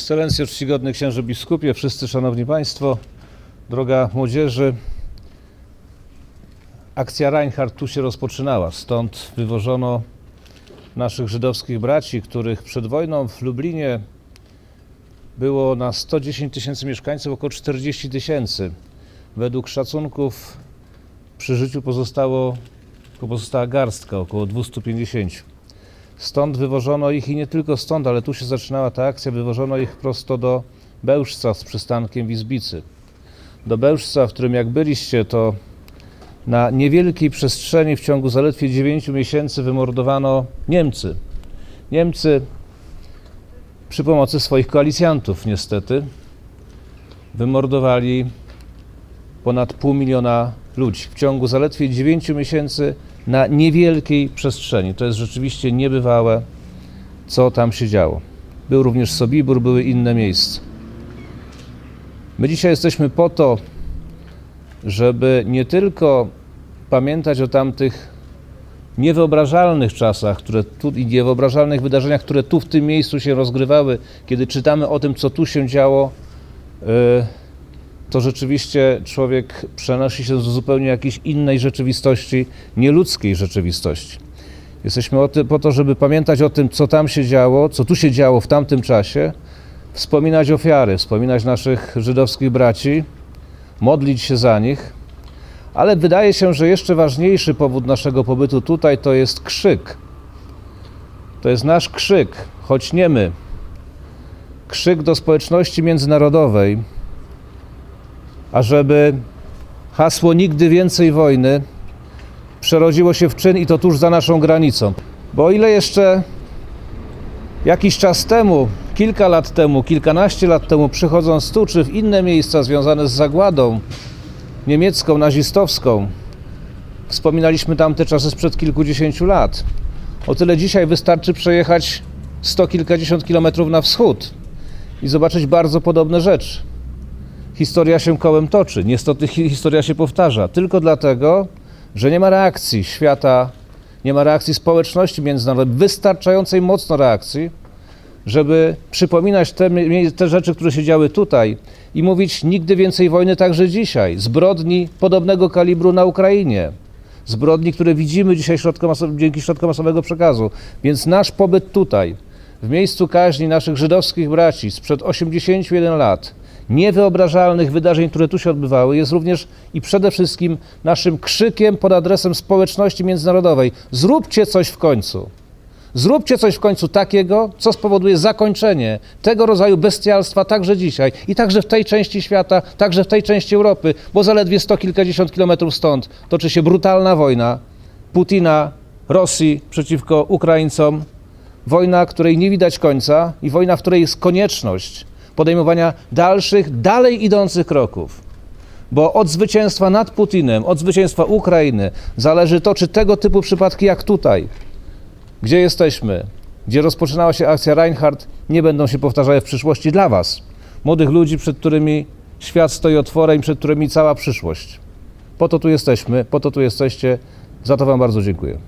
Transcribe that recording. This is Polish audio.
Ekscelencjo, czcigodny księże biskupie, wszyscy szanowni państwo, droga młodzieży. Akcja Reinhardt tu się rozpoczynała, stąd wywożono naszych żydowskich braci, których przed wojną w Lublinie było na 110 tysięcy mieszkańców około 40 tysięcy. Według szacunków przy życiu pozostało, pozostała garstka, około 250. Stąd wywożono ich i nie tylko stąd, ale tu się zaczynała ta akcja, wywożono ich prosto do Bełżca z przystankiem w Izbicy. Do Bełżca, w którym jak byliście, to na niewielkiej przestrzeni w ciągu zaledwie 9 miesięcy wymordowano Niemcy. Niemcy przy pomocy swoich koalicjantów niestety wymordowali ponad pół miliona ludzi w ciągu zaledwie 9 miesięcy na niewielkiej przestrzeni. To jest rzeczywiście niebywałe, co tam się działo. Był również Sobibór, były inne miejsca. My dzisiaj jesteśmy po to, żeby nie tylko pamiętać o tamtych niewyobrażalnych czasach, które tu, i niewyobrażalnych wydarzeniach, które tu w tym miejscu się rozgrywały, kiedy czytamy o tym, co tu się działo, yy, to rzeczywiście człowiek przenosi się do zupełnie jakiejś innej rzeczywistości, nieludzkiej rzeczywistości. Jesteśmy po to, żeby pamiętać o tym, co tam się działo, co tu się działo w tamtym czasie, wspominać ofiary, wspominać naszych żydowskich braci, modlić się za nich, ale wydaje się, że jeszcze ważniejszy powód naszego pobytu tutaj to jest krzyk. To jest nasz krzyk, choć nie my. Krzyk do społeczności międzynarodowej, ażeby hasło nigdy więcej wojny przerodziło się w czyn i to tuż za naszą granicą. Bo o ile jeszcze jakiś czas temu, kilka lat temu, kilkanaście lat temu, przychodząc tu czy w inne miejsca związane z zagładą niemiecką, nazistowską, wspominaliśmy tamte czasy sprzed kilkudziesięciu lat. O tyle dzisiaj wystarczy przejechać sto kilkadziesiąt kilometrów na wschód i zobaczyć bardzo podobne rzeczy historia się kołem toczy. Niestety hi- historia się powtarza. Tylko dlatego, że nie ma reakcji świata, nie ma reakcji społeczności międzynarodowej, wystarczającej mocno reakcji, żeby przypominać te, te rzeczy, które się działy tutaj i mówić nigdy więcej wojny także dzisiaj. Zbrodni podobnego kalibru na Ukrainie. Zbrodni, które widzimy dzisiaj środkom dzięki środkom masowego przekazu. Więc nasz pobyt tutaj, w miejscu kaźni naszych żydowskich braci sprzed 81 lat, niewyobrażalnych wydarzeń, które tu się odbywały, jest również i przede wszystkim naszym krzykiem pod adresem społeczności międzynarodowej. Zróbcie coś w końcu. Zróbcie coś w końcu takiego, co spowoduje zakończenie tego rodzaju bestialstwa także dzisiaj i także w tej części świata, także w tej części Europy, bo zaledwie sto kilkadziesiąt kilometrów stąd toczy się brutalna wojna Putina, Rosji przeciwko Ukraińcom. Wojna, której nie widać końca i wojna, w której jest konieczność podejmowania dalszych, dalej idących kroków. Bo od zwycięstwa nad Putinem, od zwycięstwa Ukrainy zależy to, czy tego typu przypadki jak tutaj, gdzie jesteśmy, gdzie rozpoczynała się akcja Reinhardt, nie będą się powtarzały w przyszłości dla Was, młodych ludzi, przed którymi świat stoi otworem, przed którymi cała przyszłość. Po to tu jesteśmy, po to tu jesteście, za to Wam bardzo dziękuję.